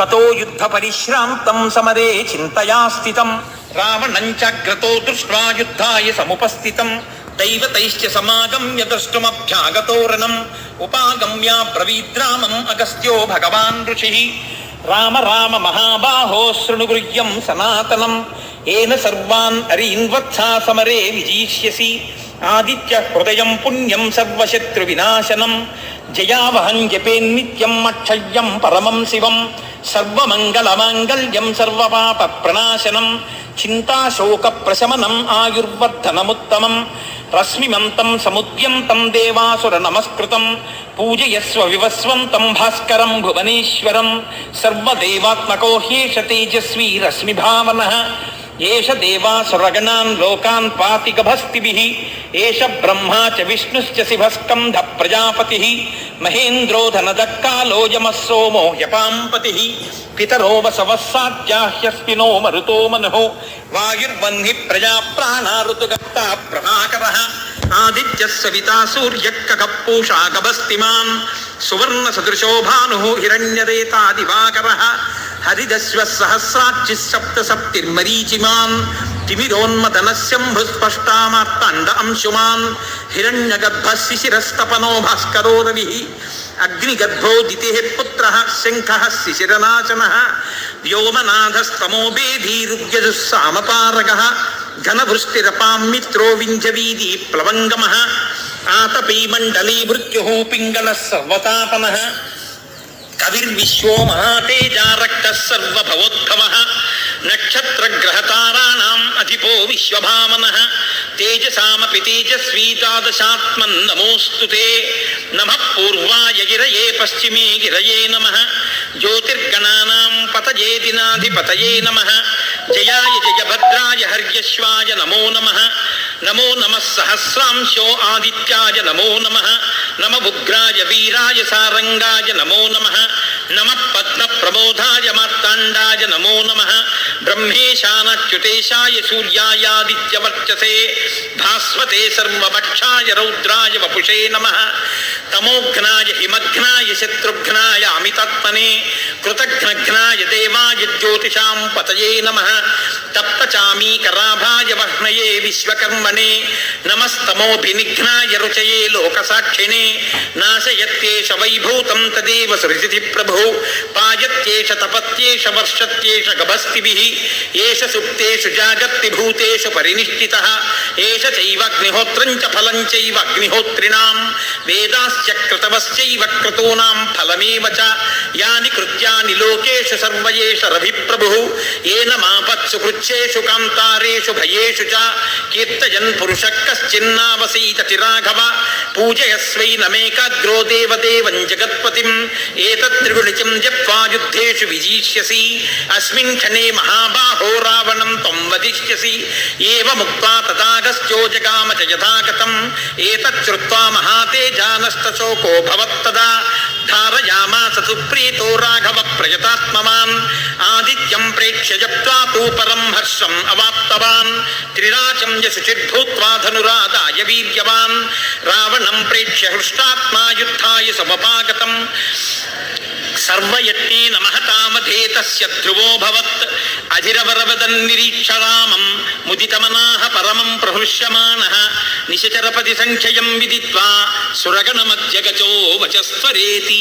తతో యుద్ధ పరిశ్రాంతం సమరే చింతయా స్థితం రావణంచాగ్రతో దృష్ట్వా యుద్ధాయ సముపస్థితం దైవతైశ్చ సమాగమ్య ద్రష్టుమభ్యాగతోరణం ఉపాగమ్య బ్రవీద్రామం అగస్త్యో భగవాన్ ఋషి రామ రామ మహాబాహో శృణుగృహ్యం సనాతనం ఏన సర్వాన్ అరీన్వత్సా సమరే విజీష్యసి ఆదిత్య హృదయం పుణ్యం సర్వశత్రు వినాశనం జయావహం జపేన్నిత్యం అక్షయ్యం పరమం శివం సర్వమంగళమాంగళ్యం సర్వపాప ప్రణాశనం చింతాశోక ప్రశమనం ఆయుర్వర్ధనముత్తమం. రశ్మిమంతం సముద్యంతం దేవాసుర నమస్కృతం పూజయస్వ వివస్వంతం భాస్కరం భువనేశ్వరం. సర్వదేవాత్మకో హ్యేష తేజస్వీ రశ్మిభావన. ఏష దేవాసురగణాన్ లోకాన్ పాతి గభస్తిభి ఏష బ్రహ్మా చ విష్ణుశ్చ శివస్కంధ ప్రజాపతి మహేంద్రో ధనదక్కాలో యమः పితరో వసవः సాధ్యాహ్యస్మినో మరుతో మనో వాయుర్వహ్ని ప్రజా ప్రాణా ప్రభాకర ఆదిత్య ఆదిత్యः సవితా సూర్యః గభస్తిమాన్ సువర్ణ సదృశో భానుः హిరణ్యరేతా దివాకరः హరిదశ్వ సహస్రాచి సప్త సప్తిర్మరీచిమాన్ తిమిరోన్మదనశంభుస్పష్టామార్తాండ అంశుమాన్ హిరణ్యగర్భ శిశిరస్తపనో భాస్కరో రవి అగ్నిగర్భో దితి పుత్ర శంఖ శిశిరనాశన వ్యోమనాథస్తమో బేధీరుగ్యజుస్సామపారగ ఘనవృష్టిరపాం మిత్రో వింజవీది ప్లవంగమ ఆతపీ మండలీ మృత్యు పింగళ సర్వతాపన कविर्विश्वो महातेजा रक्तः नक्षत्र ग्रहताराणाम् अधिपो विश्वभामनः। तेजसामपि तेजस्वीतादशात्मन् नमोऽस्तु ते। नमः पूर्वाय गिरये पश्चिमे गिरये नमः। ज्योतिर्गणानां पतये दिनाधिपतये नमः। जयाय जयभद्राय हर्यश्वाय नमो नमः। नमो नम सहस्रांशो आदित्याय नमो नमः, नम उग्राय वीराय सारङ्गाय नमो नमः पद्म पद्मप्रबोधाय मतांडा नमो नमः, ब्रह्मेशानच्युतेशाय सूर्यायादित्यवर्चसे भास्वते सर्वभक्षाय रौद्राय वपुषे नमः, तमोघ्नाय हिमघ्नाय शत्रुघ्नाय अमितात्मने, कृतघ्नघ्नाय देवाय ज्योतिषां पतये नमः तप्तचामी कराभाय वह्नये विश्वकर्मणे नमस्तमोऽभिनिघ्नाय रुचये लोकसाक्षिणे, नाशयत्येष वैभूतं तदेव सृजति प्रभो पायत्येष तपत्येष वर्षत्येष गभस्तिभिः एष सुप्तेषु जागर्तिभूतेषु परिनिष्ठितः ఏష చైవగ్నిహోత్రం చ ఫలం చైవ అగ్నిహోత్రిణాం వేదాశ్చ క్రతవశ్చైవ క్రతూనాం ఫలమేవ చ. యాని కృత్యాని లోకేషు సర్వయేష ఏష రవిప్రభుः ఏన మాపత్సు కృచ్చేషు కాంతారేషు భయేషు చ. కీర్తయన్ పురుష కశ్చిన్నావసీతతి రాఘవ పూజయస్వై నమేకాగ్రో దేవదేవం జగత్పతిం. ఏతత్రిగుణిచం జప్వా యుద్ధేషు విజీష్యసి. అస్మిన్ క్షణే మహాబాహో రావణం త్వం వదిష్యసి ఏవముక్త్వా తదాగస్త్యో జగామ చ యథాగతం. ఏతచ్చుత్వా మహాతేజానష్టశోకో భవత్తదా. धारयामास सुप्रीतो राघव प्रयतात्मवान् आदित्यं प्रेक्ष्य जप्त्वा तु परं हर्षम् अवाप्तवान्। त्रिराचं यशुचिर्भूत्वा धनुरादाय वीर्यवान्। रावणं प्रेक्ष्य हृष्टात्मा युद्धाय समपागतम्। सर्वयत्नेन महतामधेतस्य ध्रुवोऽभवत् అధిరవరవదన్ నిరీక్షరామం ముదితమనాహ పరమం ప్రహృష్యమాణ నిశచరపతి సంఖ్యయం విదిత్వా సురగణమధ్యగచో వచస్వరేతి